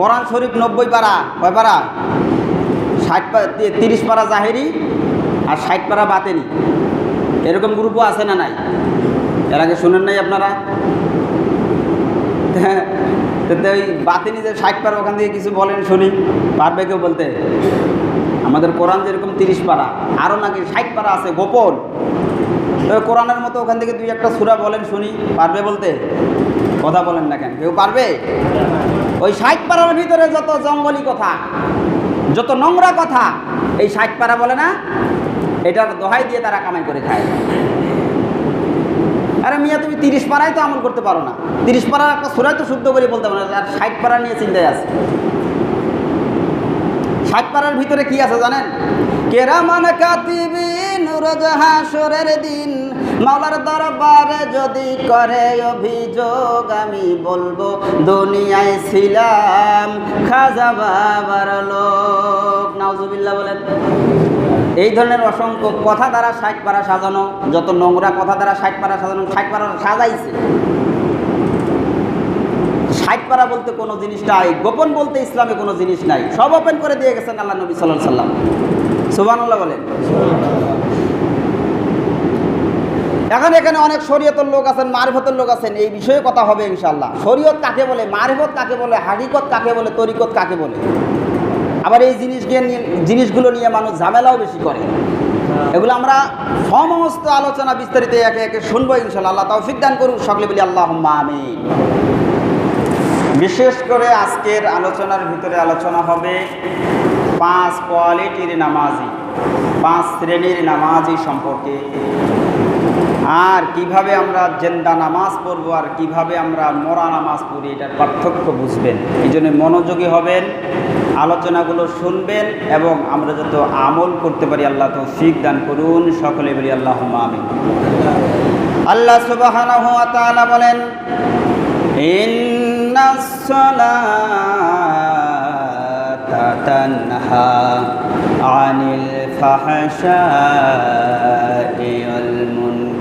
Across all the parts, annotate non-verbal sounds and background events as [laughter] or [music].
কোরআন শরীফ নব্বই পারা, কয় পারা? ষাট তিরিশ পারা জাহেরি আর ষাট পারা বাতেনি এরকম গ্রুপও আছে না নাই? এর আগে শুনেন নাই আপনারা? ওই বাতিনি যে ষাট পারা, ওখান থেকে কিছু বলেন, শুনি। পারবে কেউ বলতে? আমাদের কোরআন যেরকম তিরিশ পারা আরও নাকি ষাট পারা আছে, গোপন। তো কোরআনের মতো ওখান থেকে দুই একটা সুরা বলেন, শুনি। পারবে বলতে? কথা বলেন না কেন, কেউ পারবে? ওই ষাট পাড়ার ভিতরে যত জঙ্গলি কথা, যত নোংরা কথা, এই ষাট পাড়া বলে না, এটার দোহাই দিয়ে তারা কামাই করে খায়। আরে মিয়া, তুমি তিরিশ পাড়ায় তো আমল করতে পারো না। তিরিশ পাড়ার একটা সুরাই তো শুদ্ধ করে বলতে পারো আর ষাট পাড়া নিয়ে চিন্তায় আছে। ষাট পাড়ার ভিতরে কি আছে জানেন? কেরামান কাতিবিন রোজ হাসরের দিন মাওলার দরবারে যদি করে অভিযোগ, আমি বলব, দুনিয়ায় ছিলাম খাজা বাবার লোক। নাউজুবিল্লাহ বলেন। এই ধরনের অসংখ্য কথা দ্বারা ষাট পাড়া সাজানো, যত নোংরা কথা দ্বারা ষাট পাড়া সাজানো, ষাট পাড়া সাজাইছে। ষাট পাড়া বলতে কোনো জিনিস নাই, গোপন বলতে ইসলামে কোনো জিনিস নাই। সব ওপেন করে দিয়ে গেছেন আল্লাহ নবী সাল্লাম সুবানুল্লাহ বলেন। এখন এখানে অনেক শরীয়তের লোক আছেন, মারফতের লোক আছেন, এই বিষয়ে কথা হবে ইনশাল্লাহ শরীয়ত কাকে বলে, মারফত কাকে বলে, হাকিকত কাকে বলে, তরিকত কাকে বলে? আবার এই জিনিসকে জিনিসগুলো নিয়ে মানুষ ঝামেলাও বেশি করে। এগুলো আমরা সমস্ত আলোচনা বিস্তারিত একে একে শুনব ইনশাল্লাহ আল্লাহ তৌফিক দান করুন সকলে বলি আল্লাহ আমি বিশেষ করে আজকের আলোচনার ভিতরে আলোচনা হবে পাঁচ কোয়ালিটির নামাজি, পাঁচ শ্রেণির নামাজি সম্পর্কে। আর কীভাবে আমরা জেন্দা নামাজ পড়ব আর কীভাবে আমরা মরা নামাজ পড়ি, এটার পার্থক্য বুঝবেন। এই জন্য মনোযোগী হবেন, আলোচনাগুলো শুনবেন এবং আমরা যত আমল করতে পারি, আল্লাহ তো শিখ দান করুন। সকলে বলি আল্লাহ আমিন। আল্লাহ সুবাহ বলেন ইন্নাস সালাতা তানহা আনিল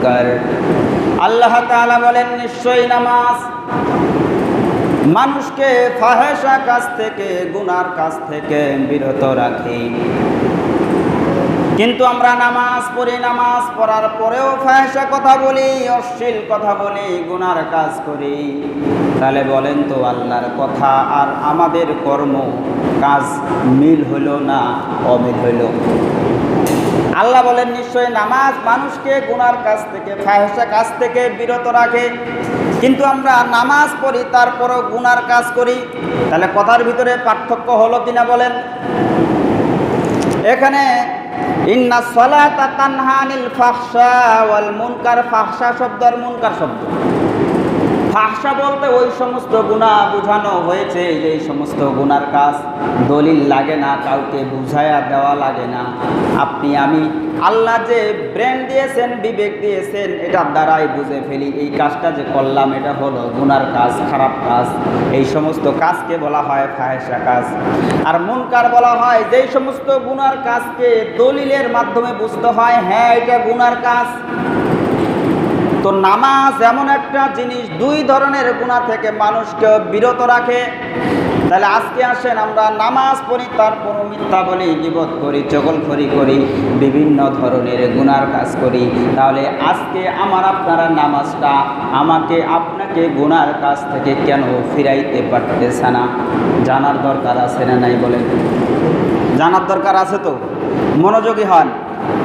ফাহশাই আল্লাহ তাআলা বলেন, নিশ্চয়ই নামাজ মানুষকে ফাহেসা কাজ থেকে, গুনার কাজ থেকে বিরত রাখে। কিন্তু আমরা নামাজ পড়ি, নামাজ পড়ার পরেও ফাহেসা কথা বলি, অশ্লীল কথা বলি, গুনার কাজ করি। তাহলে বলেন তো, আল্লাহর কথা আর আমাদের কর্ম, কাজ মিল হইল না অমিল হইল আল্লাহ বলেন, নিশ্চয়ই নামাজ মানুষকে গুনার কাছ থেকে ফাহেসা কাজ থেকে বিরত রাখে। কিন্তু আমরা নামাজ পড়ি, তারপরও গুনার কাজ করি। তাহলে কথার ভিতরে পার্থক্য হলো কিনা বলেন? এখানে, ইন্না সলাতা তানহানিল ফাহশা ওয়াল মুনকার। ফাহশা শব্দ আর মুনকার শব্দ। ফাহশা বলতে ওই সমস্ত গুণা বোঝানো হয়েছে যে সমস্ত গুনার কাজ দলিল লাগে না, কাউকে বুঝায়া দেওয়া লাগে না। আপনি, আমি, আল্লাহ যে ব্রেন দিয়েছেন, বিবেক দিয়েছেন, এটার দ্বারাই বুঝে ফেলি, এই কাজটা যে করলাম, এটা হলো গুনার কাজ, খারাপ কাজ। এই সমস্ত কাজকে বলা হয় ফাহেসা কাজ। আর মুনকার বলা হয়, যেই সমস্ত গুনার কাজকে দলিলের মাধ্যমে বুঝতে হয় হ্যাঁ এটা গুনার কাজ। তো নামাজ এমন একটা জিনিস, দুই ধরনের গুণা থেকে মানুষকে বিরত রাখে। তাহলে আজকে আসেন, আমরা নামাজ পড়ি তারপর মিথ্যা বলি, গিবত করি, চগলখড়ি করি, বিভিন্ন ধরনের গুনার কাজ করি। তাহলে আজকে আমার আপনারা নামাজটা আমাকে আপনাকে গুনার কাজ থেকে কেন ফিরাইতে পারতেছে না? জানার দরকার আছে না নাই বলেন? জানার দরকার আছে তো? মনোযোগী হন।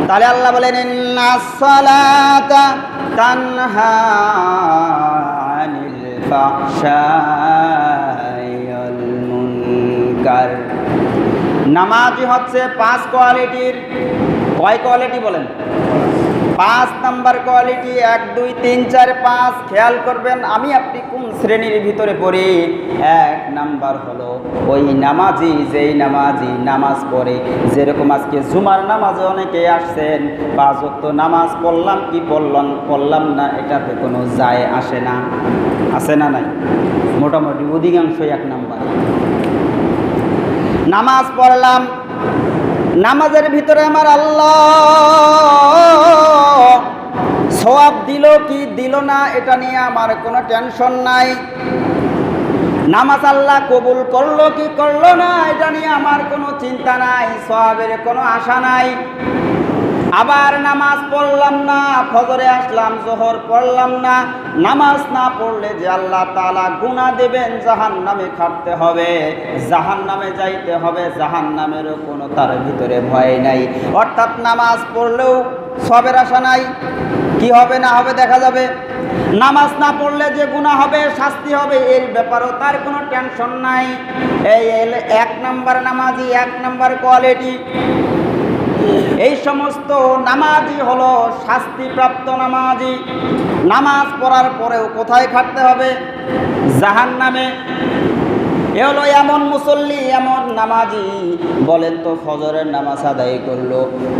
তাহলে আল্লাহ বলেন ইন্নাস عن তানহা والمنكر. নামাজি হচ্ছে পাঁচ কোয়ালিটির কয় কোয়ালিটি বলেন? পাঁচ নাম্বার কোয়ালিটি এক, দুই, তিন, চার, পাঁচ। খেয়াল করবেন, আমি আপনি কোন শ্রেণির ভিতরে পড়ি? এক নাম্বার হলো ওই নামাজি, যেই নামাজি নামাজ পড়ে। যেরকম আজকে জুমার নামাজে অনেকে আসছেন, পাঁচ ওয়াক্ত নামাজ পড়লাম কি পড়লাম পড়লাম না, এটাতে কোনো যায় আসে না। আসে না নাই? মোটামুটি অধিকাংশই এক নাম্বার। নামাজ পড়লাম, নামাজের ভিতরে আমার আল্লাহ সওয়াব দিল কি দিল না, এটা নিয়ে আমার কোনো টেনশন নাই। নামাজ আল্লাহ কবুল করল কি করল না, এটা নিয়ে আমার কোনো চিন্তা নাই সবের কোনো আশা নাই। আবার নামাজ পড়লাম না, ফজরে আসলাম, জোহর পড়লাম না, নামাজ না পড়লে যে আল্লাহ তালা গুণা দেবেন জাহান নামে খাটতে হবে জাহান নামে যাইতে হবে জাহান নামেরও কোনো তার ভিতরে ভয় নাই। অর্থাৎ নামাজ পড়লেও সবের আশা নাই, কি হবে না হবে দেখা যাবে। নামাজ না পড়লে যে গুণা হবে, শাস্তি হবে, এর ব্যাপারেও তার কোনো টেনশন নাই। এই এক নাম্বার নামাজি, এক নাম্বার কোয়ালিটি এই সমস্ত নামাজি হলো শাস্তিপ্রাপ্ত নামাজি। নামাজ পড়ার পরেও কোথায় খাটতে হবে? জাহান নামে এ হলো এমন মুসল্লি, এমন নামাজি। বলেন তো ফজরের নামাজ আদায় করল।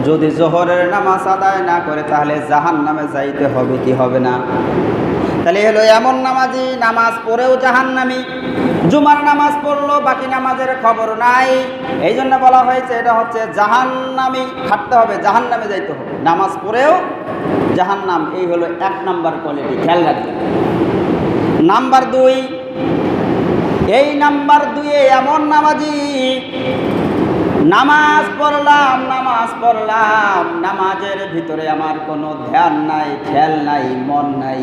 যদি জোহরের নামাজ আদায় না করে, তাহলে জাহান নামে যাইতে হবে কি হবে না? তাহলে হলো এমন নামাজি, নামাজ পড়েও জাহান্নামি। জুমার নামাজ পড়ল, বাকি নামাজের খবর নাই। এই জন্য বলা হয়েছে, এটা হচ্ছে জাহান্নামি। খাটতে হবে, জাহান্নামে যাইতে হবে। নামাজ পড়েও জাহান্নাম, এই হলো এক নাম্বার কোয়ালিটি খেয়াল রাখবেন। নাম্বার দুই এই নাম্বার দুয়ে এমন নামাজি, নামাজ পড়লাম নামাজ পড়লাম, নামাজের ভিতরে আমার কোনো ধ্যান নাই খেয়াল নাই, মন নাই।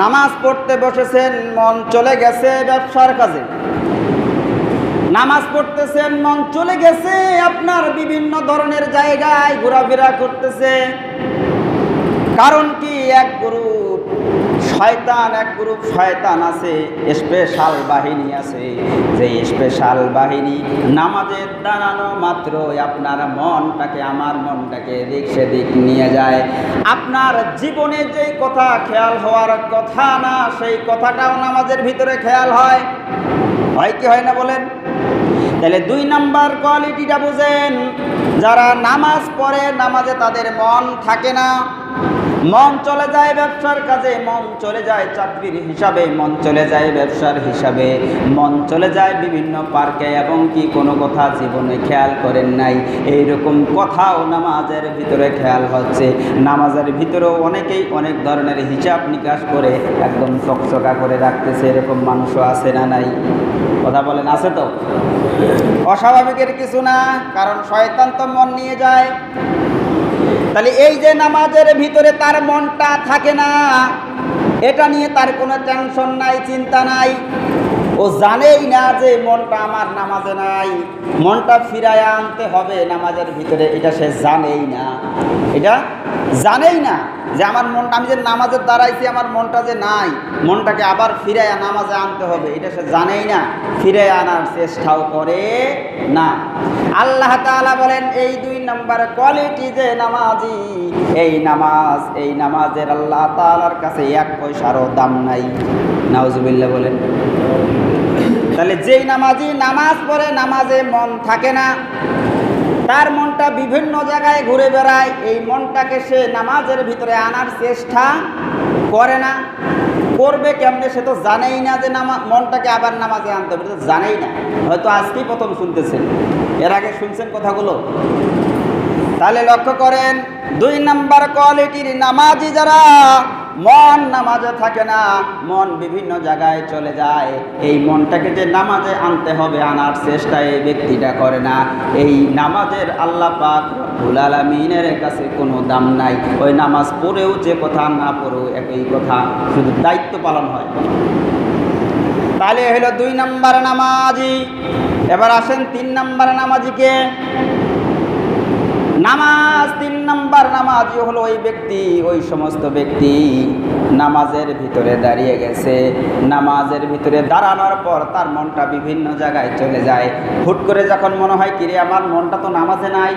নামাজ পড়তে বসেছেন, মন চলে গেছে ব্যবসার কাজে। নামাজ পড়তেছেন, মন চলে গেছে আপনার বিভিন্ন ধরনের জায়গায় ঘোরাফেরা করতেছে। কারণ কি, এক গ্রুপ শয়তান, এক গ্রুপ শয়তান আছে স্পেশাল বাহিনী আছে। যে স্পেশাল বাহিনী নামাজের দাঁড়ানো মাত্রই আপনার মনটাকে, আমার মনটাকে দিক সেদিক নিয়ে যায়। আপনার জীবনে যেই কথা খেয়াল হওয়ার কথা না, সেই কথাটাও নামাজের ভিতরে খেয়াল হয়। হয় কি হয় না বলেন? তাহলে দুই নাম্বার কোয়ালিটিটা বুঝেন, যারা নামাজ পড়ে, নামাজে তাদের মন থাকে না। মন চলে যায় ব্যবসার কাজে, মন চলে যায় চাকরির হিসাবে, মন চলে যায় ব্যবসার হিসাবে। মন চলে যায় বিভিন্ন পার্কে এবং কি কোনো কথা জীবনে খেয়াল করেন নাই। এইরকম কথাও নামাজের ভিতরে খেয়াল হচ্ছে। নামাজের ভিতরেও অনেকেই অনেক ধরনের হিসাব নিকাশ করে একদম চকচকা করে রাখতেছে, এরকম মানুষও আছে না নাই? কথা বলেন, আছে তো? অস্বাভাবিকের কিছু না, কারণ শয়তান তো মন নিয়ে যায়। তাহলে এই যে নামাজের ভিতরে তার মনটা থাকে না, এটা নিয়ে তার কোনো টেনশন নাই, চিন্তা নাই। ও জানেই না যে মনটা আমার নামাজে নাই। মনটা ফিরায় আনতে হবে নামাজের ভিতরে, এটা সে জানেই না। এটা জানেই না যে আমার মনটা, আমি যে নামাজের দাঁড়াইছি, আমার মনটা যে নাই, মনটাকে আবার ফিরায় নামাজে আনতে হবে, এটা সে জানেই না। ফিরে আনার চেষ্টাও করে না। আল্লাহ তাআলা বলেন, এই দুই নাম্বার কোয়ালিটি যে নামাজি, এই নামাজ, এই নামাজের আল্লাহ তাআলার কাছে এক পয়সারও দাম নাই। নাউজুবিল্লাহ বলেন। তাহলে যেই নামাজি নামাজ পড়ে, নামাজে মন থাকে না তার মনটা বিভিন্ন জায়গায় ঘুরে বেড়ায়। এই মনটাকে সে নামাজের ভিতরে আনার চেষ্টা করে না। করবে কেমনে সে তো জানেই না যে নামা, মনটাকে আবার নামাজে আনতে হবে। জানেই না। হয়তো আজকেই প্রথম শুনতেছেন। এর আগে শুনছেন কথাগুলো? তাহলে লক্ষ্য করেন, দুই নাম্বার কোয়ালিটির নামাজি যারা মন নামাজে থাকে না, মন বিভিন্ন জায়গায় চলে যায়। এই মনটাকে যে নামাজে আনতে হবে, আনার চেষ্টা এই ব্যক্তিটা করে না। এই নামাজের আল্লাহ পাক রব্বুল আলামিনের কাছে কোনো দাম নাই। ওই নামাজ পড়েও যে কথা না পড়েও একই কথা, শুধু দায়িত্ব পালন হয়। তাহলে হলো দুই নাম্বার নামাজি। এবার আসেন তিন নাম্বার নামাজিকে। নামাজ তিন নাম্বার নামাজই হলো ওই ব্যক্তি, ওই সমস্ত ব্যক্তি নামাজের ভিতরে দাঁড়িয়ে গেছে। নামাজের ভিতরে দাঁড়ানোর পর তার মনটা বিভিন্ন জায়গায় চলে যায়। হুট করে যখন মনে হয়, কিরে আমার মনটা তো নামাজে নাই।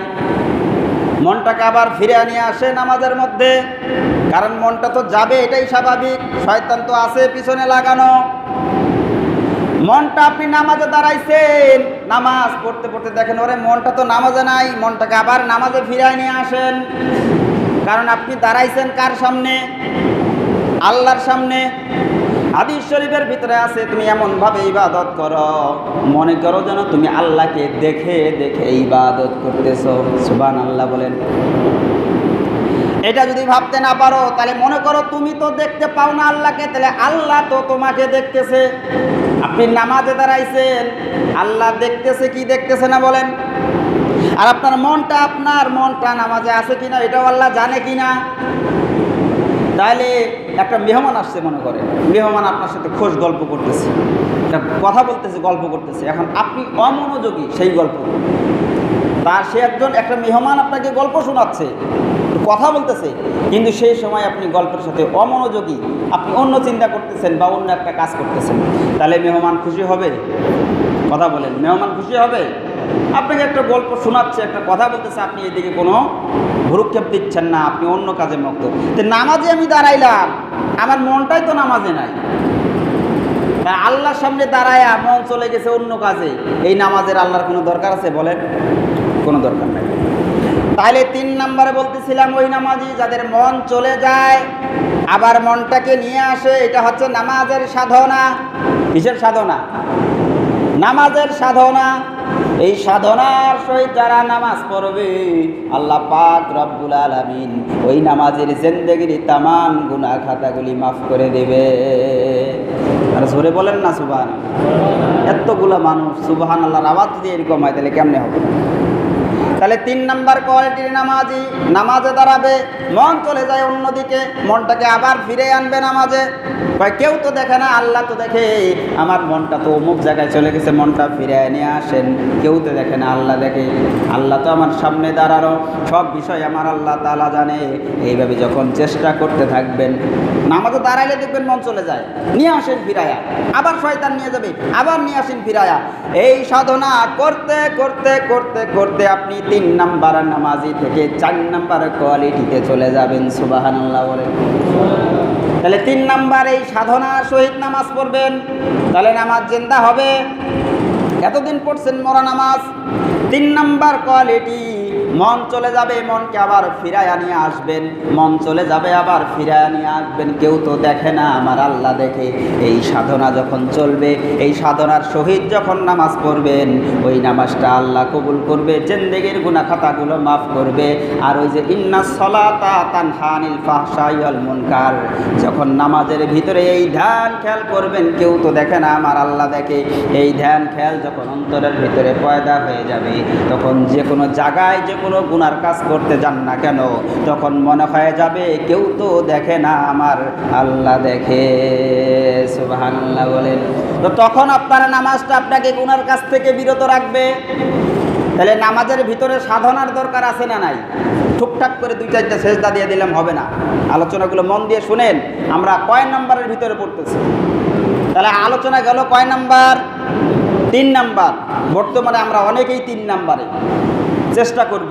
মনটাকে আবার ফিরে নিয়ে আসে নামাজের মধ্যে। কারণ মনটা তো যাবে, এটাই স্বাভাবিক। শয়তান তো আছে পিছনে লাগানো। মনটা আপনি নামাজে দাঁড়াইছেন, নামাজ পড়তে পড়তে দেখেন, ওরে মনটা তো নামাজে নাই, মনটাকে আবার নামাজে ফিরায় নিয়ে আসেন। কারণ আপনি দাঁড়াইছেন কার সামনে? আল্লাহর সামনে। হাদিস শরীফের ভিতরে আছে, তুমি এমনভাবে ইবাদত করো, মনে করো যেন তুমি আল্লাহকে দেখে দেখে ইবাদত করতেছো। সুবান আল্লাহ বলেন। এটা যদি ভাবতে না পারো, তাহলে মনে করো তুমি তো দেখতে পাও না আল্লাহকে, তাহলে আল্লাহ তো তোমাকে দেখতেছে। আপনি নামাজে দাঁড়াইছেন, আল্লাহ দেখতেছে, কি দেখতেছে না বলেন? আর আপনার মনটা আপনার, মনটা নামাজে আছে কি না এটাও আল্লাহ জানে কি না তাহলে একটা মেহমান আসছে মনে করে মেহমান আপনার সাথে খোঁজ গল্প করতেছে। কথা বলতেছে, গল্প করতেছে। এখন আপনি অমনোযোগী সেই গল্প। তার সে একজন, একটা মেহমান আপনাকে গল্প শোনাচ্ছে। কথা বলতেছে, কিন্তু সেই সময় আপনি গল্পের সাথে অমনোযোগী, আপনি অন্য চিন্তা করতেছেন বা অন্য একটা কাজ করতেছেন। তাহলে মেহমান খুশি হবে? কথা বলেন, মেহমান খুশি হবে? আপনাকে একটা গল্প শোনাচ্ছে, একটা কথা বলতেছে, আপনি এদিকে কোনো ভুরুক্ষেপ দিচ্ছেন না, আপনি অন্য কাজে মগ্ন। তো নামাজে আমি দাঁড়াইলাম, আমার মনটাই তো নামাজে নাই। আল্লাহর সামনে দাঁড়ায় মন চলে গেছে অন্য কাজে। এই নামাজের আল্লাহর কোনো দরকার আছে? বলেন, কোনো দরকার নাই। তাহলে তিন নম্বরে বলতেছিলাম ওই নামাজি যাদের মন চলে যায়, আবার মনটাকে নিয়ে আসে, এটা হচ্ছে নামাজের সাধনা। কিসের সাধনা? নামাজের সাধনা। এই সাধনার সহিত যারা নামাজ পড়বে, আল্লাহ পাক রব্বুল আলামিন ওই নামাজের জিন্দেগির তামাম গুনাহ খাতাগুলি মাফ করে দেবে। আর জোরে বলেন না সুবহান এতগুলো মানুষ সুবহান আল্লাহর আওয়াজ যদি এরকম হয়, তাহলে কেমনে হবে? তাহলে তিন নাম্বার কোয়ালিটির নামাজি নামাজে দাঁড়াবে, মন চলে যায় অন্যদিকে, মনটাকে আবার ফিরে আনবে নামাজে। কেউ তো দেখে না, আল্লাহ তো দেখে। আমার মনটা তো অমুক জায়গায় চলে গেছে, মনটা ফিরে নিয়ে আসেন। কেউ তো দেখে না, আল্লাহ দেখে। আল্লাহ তো আমার সামনে দাঁড়ানো। সব বিষয় আমার আল্লাহ তালা জানে। এইভাবে যখন চেষ্টা করতে থাকবেন, নামাজে দাঁড়াইলে দেখবেন মন চলে যায়। নিয়ে আসেন ফিরায়া। আবার শয়তান নিয়ে যাবে, আবার নিয়ে আসেন ফিরায়া। এই সাধনা করতে করতে করতে করতে আপনি তিন নাম্বার নামাজি থেকে চার নাম্বার কোয়ালিটিতে চলে যাবেন সুবাহান আল্লাহ বলে। তাহলে তিন নাম্বার এই সাধনা শহীদ নামাজ পড়বেন, তাহলে নামাজ জিন্দা হবে। এতদিন পড়ছেন মরা নামাজ। তিন নাম্বার কোয়ালিটি মন চলে যাবে, মনকে আবার ফিরায় নিয়ে আসবেন। মন চলে যাবে, আবার ফিরায় নিয়ে আসবেন। কেউ তো দেখে না, আমার আল্লাহ দেখে। এই সাধনা যখন চলবে, এই সাধনার সহিত যখন নামাজ পড়বেন, ওই নামাজটা আল্লাহ কবুল করবে, জেন্দেগির গুনা খাতাগুলো মাফ করবে। আর ওই যে, ইন্না সলাতা যখন নামাজের ভিতরে এই ধ্যান খেয়াল করবেন, কেউ তো দেখে না, আমার আল্লাহ দেখে। এই ধ্যান খেয়াল যখন অন্তরের ভিতরে পয়দা হয়ে যাবে, তখন যে কোনো জায়গায় যে কোনো গুনার কাজ করতে যান না কেন? তখন মনে হয়ে যাবে, কেউ তো দেখে না আমার আল্লাহ দেখে। সুবহানাল্লাহ বলেন। তো তখন আপনার নামাজটা আপনাকে গুনার কাছ থেকে বিরত রাখবে। তাহলে নামাজের ভিতরে সাধনার দরকার আছে না নাই? টুকটাক করে দুই চারটা সেজদা দিয়ে দিলাম, হবে না। আলোচনাগুলো মন দিয়ে শুনেন, আমরা কয় নাম্বারের ভিতরে পড়তেছি? তাহলে আলোচনা গেল কয় নাম্বার? তিন নাম্বার। বর্তমানে আমরা অনেকেই তিন নাম্বারে। চেষ্টা করব।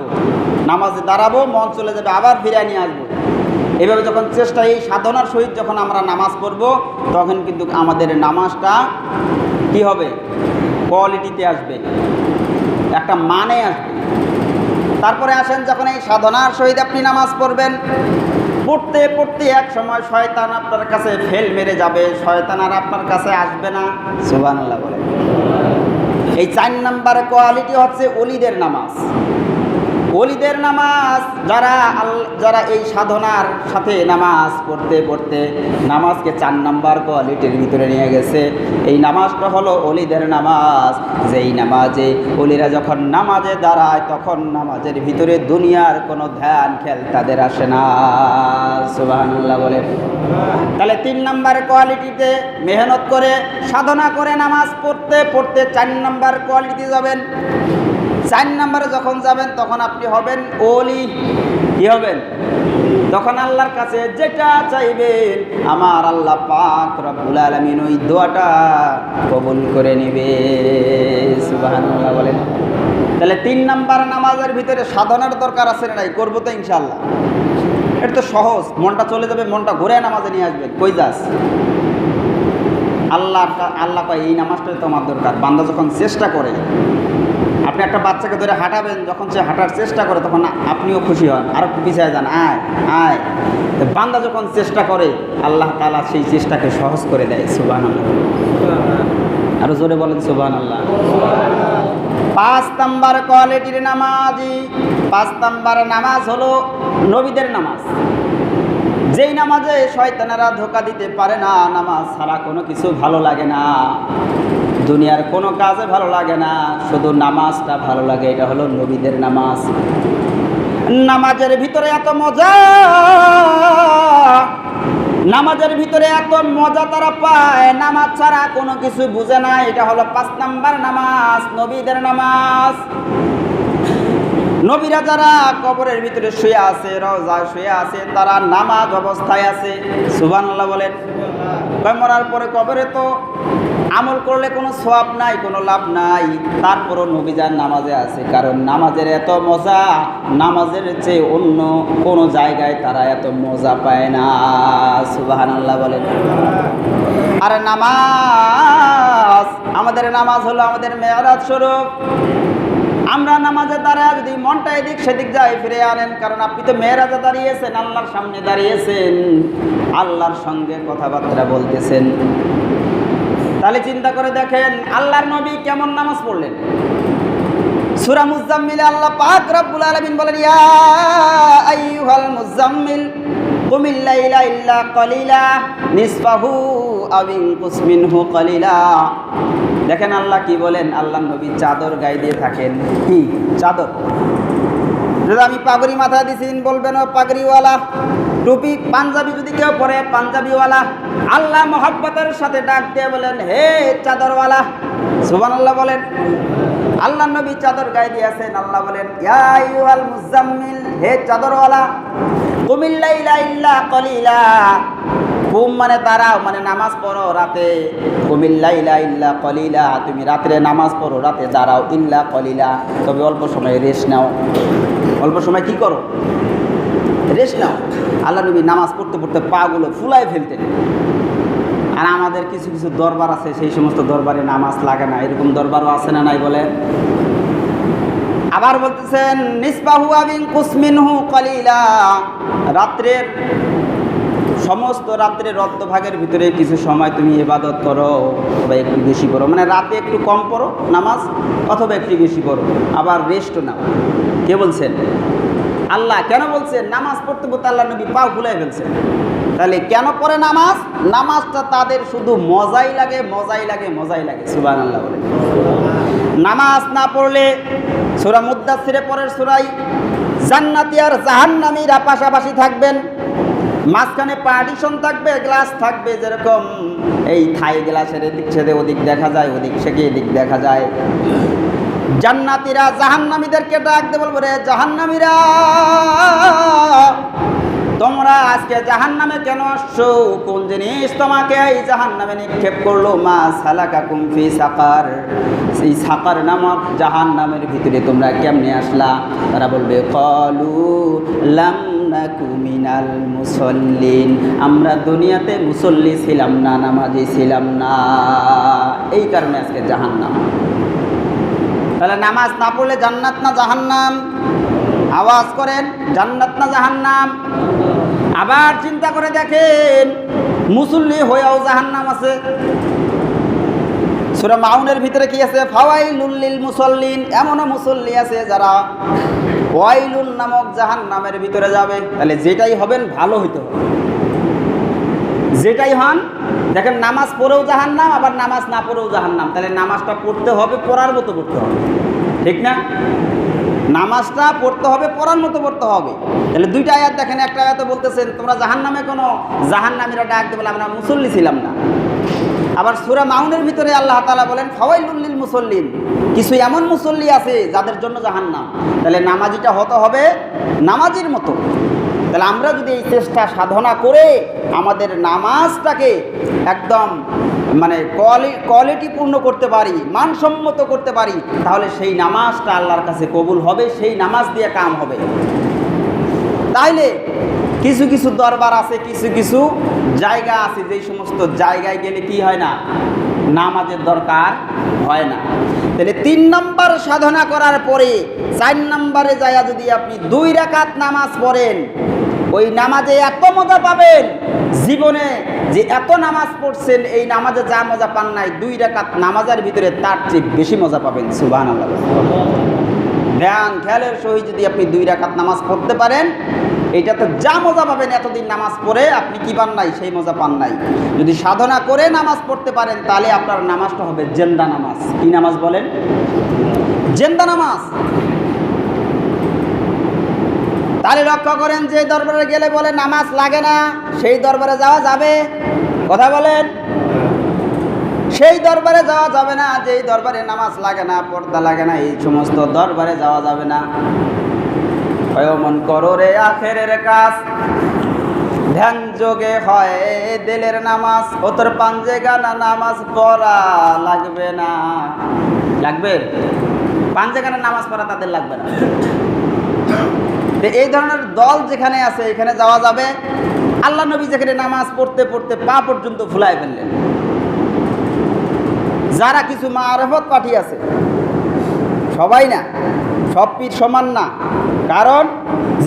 নামাজে দাঁড়াবো, মন চলে যাবে, আবার ফিরিয়ে নিয়ে আসব। এভাবে যখন চেষ্টা, এই সাধনার সহিত যখন আমরা নামাজ পড়ব, তখন কিন্তু আমাদের নামাজটা কি হবে? কোয়ালিটিতে আসবে, একটা মানে আসবে। তারপরে আসেন, যখন এই সাধনার সহিত আপনি নামাজ পড়বেন, পড়তে পড়তে এক সময় শয়তান আপনার কাছে ফেল মেরে যাবে, শয়তান আর আপনার কাছে আসবে না। সুবহানাল্লাহ বলে এই চার নাম্বার কোয়ালিটি হচ্ছে অলিদের নামাজ। অলিদের নামাজ, যারা যারা এই সাধনার সাথে নামাজ পড়তে পড়তে নামাজকে চার নাম্বার কোয়ালিটির ভিতরে নিয়ে গেছে। এই নামাজটা হলো অলিদের নামাজ। যেই নামাজে অলিরা যখন নামাজে দাঁড়ায়, তখন নামাজের ভিতরে দুনিয়ার কোনো ধ্যান, খেল তাদের আসে না। সুবহানাল্লাহ বলে। তাহলে তিন নাম্বার কোয়ালিটিতে মেহনত করে, সাধনা করে নামাজ পড়তে পড়তে চার নাম্বার কোয়ালিটি যাবেন। চার নাম্বারে যখন যাবেন, তখন আপনি হবেন ওলি। কি হবেন? তখন আল্লাহর কাছে যেটা চাইবেন, আমার আল্লাহ পাক রব্বুল আলামিন ওই দোয়াটা কবুল করে নেবে। সুবহানাল্লাহ বলেন। তাহলে তিন নাম্বার নামাজের ভিতরে সাধনার দরকার আছে নাই? করব তো ইনশাল্লাহ এটা তো সহজ। মনটা চলে যাবে, মনটা ঘুরে নামাজে নিয়ে আসবেন। কই যাস? আল্লাহ আল্লাহ পায় এই নামাজটাই তোমার দরকার। বান্দা যখন চেষ্টা করে আপনি একটা বাচ্চাকে ধরে হাঁটাবেন, যখন সে হাঁটার চেষ্টা করে, তখন আপনিও খুশি হন। আর একটু পিছিয়ে যান। আয় আয়। তো বান্দা যখন চেষ্টা করে, আল্লাহ তালা সেই চেষ্টাকে সহজ করে দেয় সুবান আরও জোরে বলেন সুবান আল্লাহ পাঁচ নাম্বার কোয়ালিটির নামাজি, পাঁচ নাম্বার নামাজ হলো নবীদের নামাজ। যেই নামাজে শয়তানারা ধোকা দিতে পারে না, নামাজ ছাড়া কোনো কিছু ভালো লাগে না। দুনিয়ার কোনো কাজে ভালো লাগে না, শুধু নামাজটা ভালো লাগে, এটা হলো নবীদের নামাজ। নামাজের ভিতরে এত মজা, নামাজের ভিতরে এত মজা তারা পায়, নামাজ ছাড়া কোনো কিছু বুঝে না, এটা হলো পাঁচ নাম্বার নামাজ, নবীদের নামাজ। নবীরা যারা কবরের ভিতরে শুয়ে আছে রওজায় শুয়ে আছে, তারা নামাজ অবস্থায় আছে। সুবহানাল্লাহ বলেন মরার পরে কবরে তো আমল করলে কোনো সোয়াব নাই, কোনো লাভ নাই। তারপরও নবীজান নামাজে আছে, কারণ নামাজের এত মজা, নামাজের চেয়ে অন্য কোনো জায়গায় তারা এত মজা পায় না। সুবহানাল্লাহ বলেন। আর নামাজ, আমাদের নামাজ হলো আমাদের মেয়ারাজ স্বরূপ। আমরা নামাজে দাঁড়ায় যদি মনটা এদিক সেদিক যায়, ফিরে আনেন, কারণ আপনি তো মেয়েরাজে দাঁড়িয়েছেন, আল্লাহর সামনে দাঁড়িয়েছেন। আল্লাহর সঙ্গে কথাবার্তা বলতেছেন। তাহলে চিন্তা করে দেখেন, আল্লাহর নবী কেমন নামাজ পড়লেন? সূরা মুজাম্মিলে আল্লাহ পাক রব্বুল আলামিন বলেন, ইয়া আইয়ুহাল মুজাম্মিল, কুমিল লাইলা ইল্লা কলিলা, নিসফাহু আও ইনকুস মিনহু কলিলা। দেখেন আল্লাহ কি বলেন? আল্লাহ নবী চাদর গায়ে দিয়ে থাকেন। কি? চাদর। যদি আমি পাগড়ি মাথা দিছিন বলবেন, ও পাগড়িওয়ালা টুপি, পাঞ্জাবি যদি কেউ পরে, পাঞ্জাবিওয়ালা আল্লাহ মহব্বতের সাথে ডাক দিয়ে বলেন, হে চাদরওয়ালা। সুবান আল্লাহ বলেন, আল্লাহ নবী চাদর গায়ে দিয়েছেন। আল্লাহ বলেন মুজাম্মিল, হে চাদরওয়ালা কুমিল্লাইলা ইল্লা কলিলা। ঘুম মানে দাঁড়াও মানে নামাজ পড়ো রাতে। কুমিল্লাইলা ইল্লা কলিলা, তুমি রাত্রে নামাজ পড়ো, রাতে দাঁড়াও, ইল্লা কলিলা। তবে অল্প সময় রেস্ট নাও। অল্প সময় কি করো? রেস্ট নাও। আল্লাহ নবী নামাজ পড়তে পড়তে পাগুলো ফুলাই ফেলতেন। আর আমাদের কিছু কিছু দরবার আছে, সেই সমস্ত দরবারে নামাজ লাগে না। এরকম দরবারও আছে না নাই বলে আবার বলতেছেন, নিসবাহু আবিন কুসমিনহু কলিলা। রাত্রের সমস্ত রাত্রের রক্তভাগের ভিতরে কিছু সময় তুমি ইবাদত করো বা একটু বেশি করো। মানে রাতে একটু কম পড়ো নামাজ, অথবা একটু বেশি করো। আবার রেস্টও নাও। কে বলছেন? আল্লাহ কেন বলছেন নামাজ পড়তে পড়তে আল্লাহ নবী পাও ভুলে ফেলছেন তাহলে কেন পড়ে নামাজ? নামাজটা তাদের শুধু মজাই লাগে মজাই লাগে মজাই লাগে সুবান আল্লাহ বলে। নামাজ না পড়লে সুরা মুদাসিরে পরের সুরাই জান্নাতি আর জাহান্নামীরা পাশাপাশি থাকবেন। মাঝখানে পার্টিশন থাকবে গ্লাস থাকবে, যেরকম এই থাই গ্লাসের এদিক সেদে ওদিক দেখা যায়, ওদিক সেকে এদিক দেখা যায়। জান্নাতিরা জাহান্নামীদেরকে ডাক দে বলব রে জাহান্নামীরা, তোমরা আজকে জাহান নামে কেন আসছো? কোন জিনিস তোমাকে এই জাহান নামে নিক্ষেপ করল? মা সালাকা কুমফি সাকার। সেই সাকার নামক জাহান নামের ভিতরে তোমরা কেমনে আসলা? তারা বলবে, কলু লাম নাকু মিনাল মুসল্লিন। আমরা দুনিয়াতে মুসল্লি ছিলাম না, নামাজি ছিলাম না। এই কারণে আজকে জাহান নাম তাহলে নামাজ না পড়লে জান্নাত না জাহান্নাম? আওয়াজ করেন, জান্নাত না জাহান্নাম? আবার চিন্তা করে দেখেন, মুসল্লি হয়েও জাহান্নাম আছে। সুরা মাউনের ভিতরে কি আছে? ফাওয়াই লুল্লিল মুসল্লিন, এমনও মুসল্লি আছে যারা ওয়াইলুন নামক জাহান নামের ভিতরে যাবে। তাহলে যেটাই হবেন, ভালো হইতে যেটাই হন দেখেন, নামাজ পড়েও জাহান নাম আবার নামাজ না পড়েও জাহান নাম তাহলে নামাজটা পড়তে হবে, পড়ার মতো পড়তে হবে। ঠিক না? নামাজটা পড়তে হবে, পড়ার মতো পড়তে হবে। তাহলে দুইটা আয়াত দেখেন, একটা আয়াতে বলতেছেন তোমরা জাহান নামে কোনো জাহান নামীরা ডাক দেবে আমরা মুসল্লি ছিলাম না। আবার সুরা মাউনের ভিতরে আল্লাহ তালা বলেন ফওয়াইলুল্লিল মুসল্লিন। কিছু এমন মুসল্লি আছে যাদের জন্য জাহান্নাম। তাহলে নামাজিটা হতে হবে নামাজির মতো। তাহলে আমরা যদি এই চেষ্টা সাধনা করে আমাদের নামাজটাকে একদম মানে কোয়ালিটি পূর্ণ করতে পারি, মানসম্মত করতে পারি, তাহলে সেই নামাজটা আল্লাহর কাছে কবুল হবে, সেই নামাজ দিয়ে কাম হবে। তাইলে কিছু কিছু দরবার আছে, কিছু কিছু জায়গা আছে, যেই সমস্ত জায়গায় গেলে কি হয় না, নামাজের দরকার হয় না। তাহলে তিন নম্বর সাধনা করার পরে, চার নম্বরে যায়া যদি আপনি দুই রাকাত নামাজ পড়েন ওই নামাজে এত মজা পাবেন। জীবনে যে এত নামাজ পড়ছেন, এই নামাজে যা মজা পান নাই, দুই রাকাত নামাজের ভিতরে তার চেয়ে বেশি মজা পাবেন। সুবাহ আল্লাহ ধ্যান খেয়ালের সহিত যদি আপনি দুই রাকাত নামাজ পড়তে পারেন এটা তো যা মজা পাবেন, এতদিন নামাজ পড়ে আপনি কি পান নাই, সেই মজা পান নাই। যদি সাধনা করে নামাজ পড়তে পারেন, তাহলে আপনার নামাজটা হবে জেন্দা নামাজ। কি নামাজ বলেন? জেন্দা নামাজ। তাহলে লক্ষ্য করেন যে দরবারে গেলে বলে নামাজ লাগে না, সেই দরবারে যাওয়া যাবে? কথা বলেন। সেই দরবারে যাওয়া যাবে না, যেই দরবারে নামাজ লাগে না, পর্দা লাগে না, এই সমস্ত দরবারে যাওয়া যাবে না। মন করো রে আখেরের কাজ। ধ্যান যোগে হয় দিলের নামাজ ও তোর পাঞ্জে গানা নামাজ পড়া লাগবে না। লাগবে? পাঞ্জে গানা নামাজ পড়া তাদের লাগবে না। এই ধরনের দল যেখানে আছে, এখানে যাওয়া যাবে। আল্লাহ নবী যেখানে নামাজ পড়তে পড়তে পা পর্যন্ত ফুলায় ফেললেন। যারা কিছু মারফত পাঠি আছে, সবাই না, সব পীর সমান না। কারণ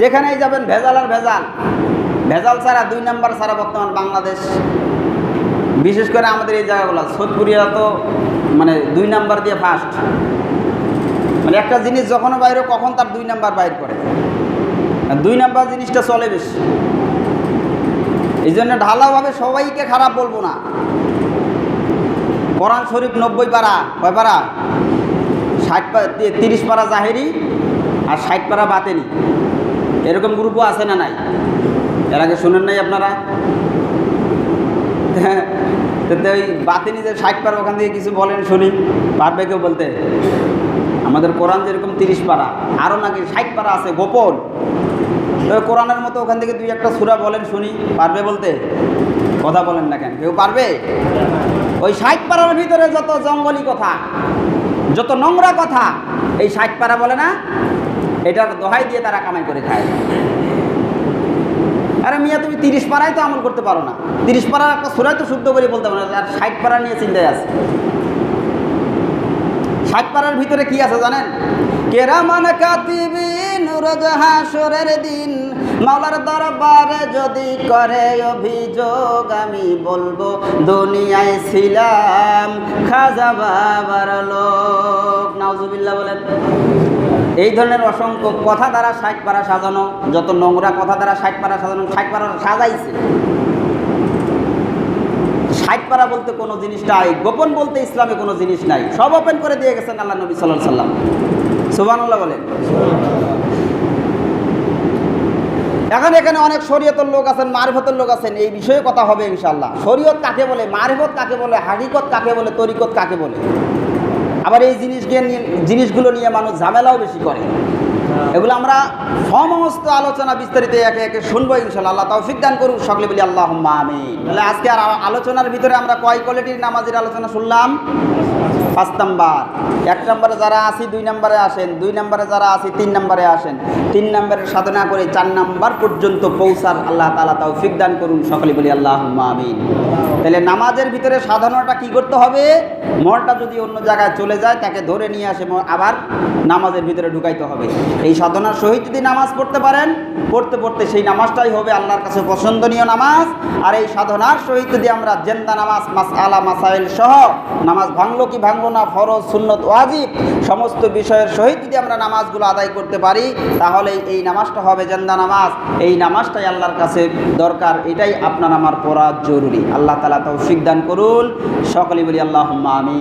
যেখানেই যাবেন, ভেজাল আর ভেজাল। ভেজাল ছাড়া দুই নাম্বার ছাড়া বর্তমান বাংলাদেশ। বিশেষ করে আমাদের এই জায়গাগুলো, সোদপুরিয়া তো মানে দুই নাম্বার দিয়ে ফার্স্ট মানে একটা জিনিস যখন বাইরে, কখন তার দুই নাম্বার বাইর করে? দুই নাম্বার জিনিসটা চলে বেশি। এই জন্য ঢালাওভাবে সবাইকে খারাপ বলব না। কোরআন শরীফ নব্বই পারা, কয় পারা? ষাট তিরিশ পারা জাহেরি আর ষাট পারা বাতেনি। এরকম গ্রুপও আছে না নাই? এর আগে শুনেন নাই আপনারা? [laughs] ওই বাতেনি যে ষাট পারা, ওখান থেকে কিছু বলেন শুনি। পারবে কেউ বলতে? আমাদের কোরআন যেরকম তিরিশ পারা আরও নাকি ষাট পারা আছে গোপন। কোরআনের মতো ওখান থেকে দুই একটা সুরা বলেন, শুনি। পারবে বলতে? কথা বলেন না কেন? কেউ পারবে? ওই ষাট পাড়ার ভিতরে যত জঙ্গলি কথা, যত নোংরা কথা, এই ষাট পাড়া বলে না, এটার দোহাই দিয়ে তারা কামাই করে খায়। আরে মিয়া, তুমি তিরিশ পাড়ায় তো আমল করতে পারো না। তিরিশ পাড়ার একটা সুরাই তো শুদ্ধ করে বলতে পারো আর ষাট পাড়া নিয়ে চিন্তায় আছে। ষাট পাড়ার ভিতরে কি আছে জানেন? কেরামান কাতিবিন রোজ হাসরের দিন, মাওলার দরবারে যদি করে অভিযোগ, আমি বলব, দুনিয়ায় ছিলাম খাজা বাবার লোক। নাউজুবিল্লাহ বলেন। এই ধরনের অসংখ্য কথা দ্বারা ষাট পাড়া সাজানো, যত নোংরা কথা দ্বারা ষাট পাড়া সাজানো, ষাট পাড়া সাজাইছে। ষাট পাড়া বলতে কোনো জিনিসটা গোপন বলতে ইসলামে কোনো জিনিস নাই। সব ওপেন করে দিয়ে গেছেন আল্লাহ নবী সাল্লাহ সাল্লাম সুবানুল্লাহ বলেন। এখন এখানে অনেক শরীয়তের লোক আছেন, মারিফতের লোক আছেন, এই বিষয়ে কথা হবে ইনশাল্লাহ শরীয়ত কাকে বলে, মারিফত কাকে বলে, হাকিকত কাকে বলে, তরিকত কাকে বলে? আবার এই জিনিসকে নিয়ে জিনিসগুলো নিয়ে মানুষ ঝামেলাও বেশি করে। এগুলো আমরা সমস্ত আলোচনা বিস্তারিত একে একে শুনব ইনশাল্লাহ আল্লাহ তৌফিক দান করুন সকলে বলি আল্লাহ আমি তাহলে আজকে আর আলোচনার ভিতরে আমরা কয় কোয়ালিটির নামাজের আলোচনা শুনলাম? পাঁচ নাম্বার। এক নম্বরে যারা আসি দুই নম্বরে আসেন। দুই নম্বরে যারা আসি তিন নম্বরে আসেন। তিন নম্বরের সাধনা করে চার নাম্বার পর্যন্ত পৌঁছার আল্লাহ তালা তাও দান করুন। সকলে বলি আল্লাহ আমিন। তাহলে নামাজের ভিতরে সাধনাটা কি করতে হবে? মনটা যদি অন্য জায়গায় চলে যায়, তাকে ধরে নিয়ে আসে আবার নামাজের ভিতরে ঢুকাইতে হবে। এই সাধনার সহিত যদি নামাজ পড়তে পারেন, পড়তে পড়তে সেই নামাজটাই হবে আল্লাহর কাছে পছন্দনীয় নামাজ। আর এই সাধনার সহিত যদি আমরা জেন্দা নামাজ, মাস আলা মাসাইল সহ নামাজ ভাঙলো কি ভাঙলো না, ফরজ, সুন্নত, ওয়াজিব, সমস্ত বিষয়ের সহিত যদি আমরা নামাজগুলো আদায় করতে পারি, তাহলে এই নামাজটা হবে জেন্দা নামাজ। এই নামাজটাই আল্লাহর কাছে দরকার, এটাই আপনার আমার পড়া জরুরি। আল্লাহ তালা তৌফিক দান করুন। সকলে বলি আল্লাহ আমি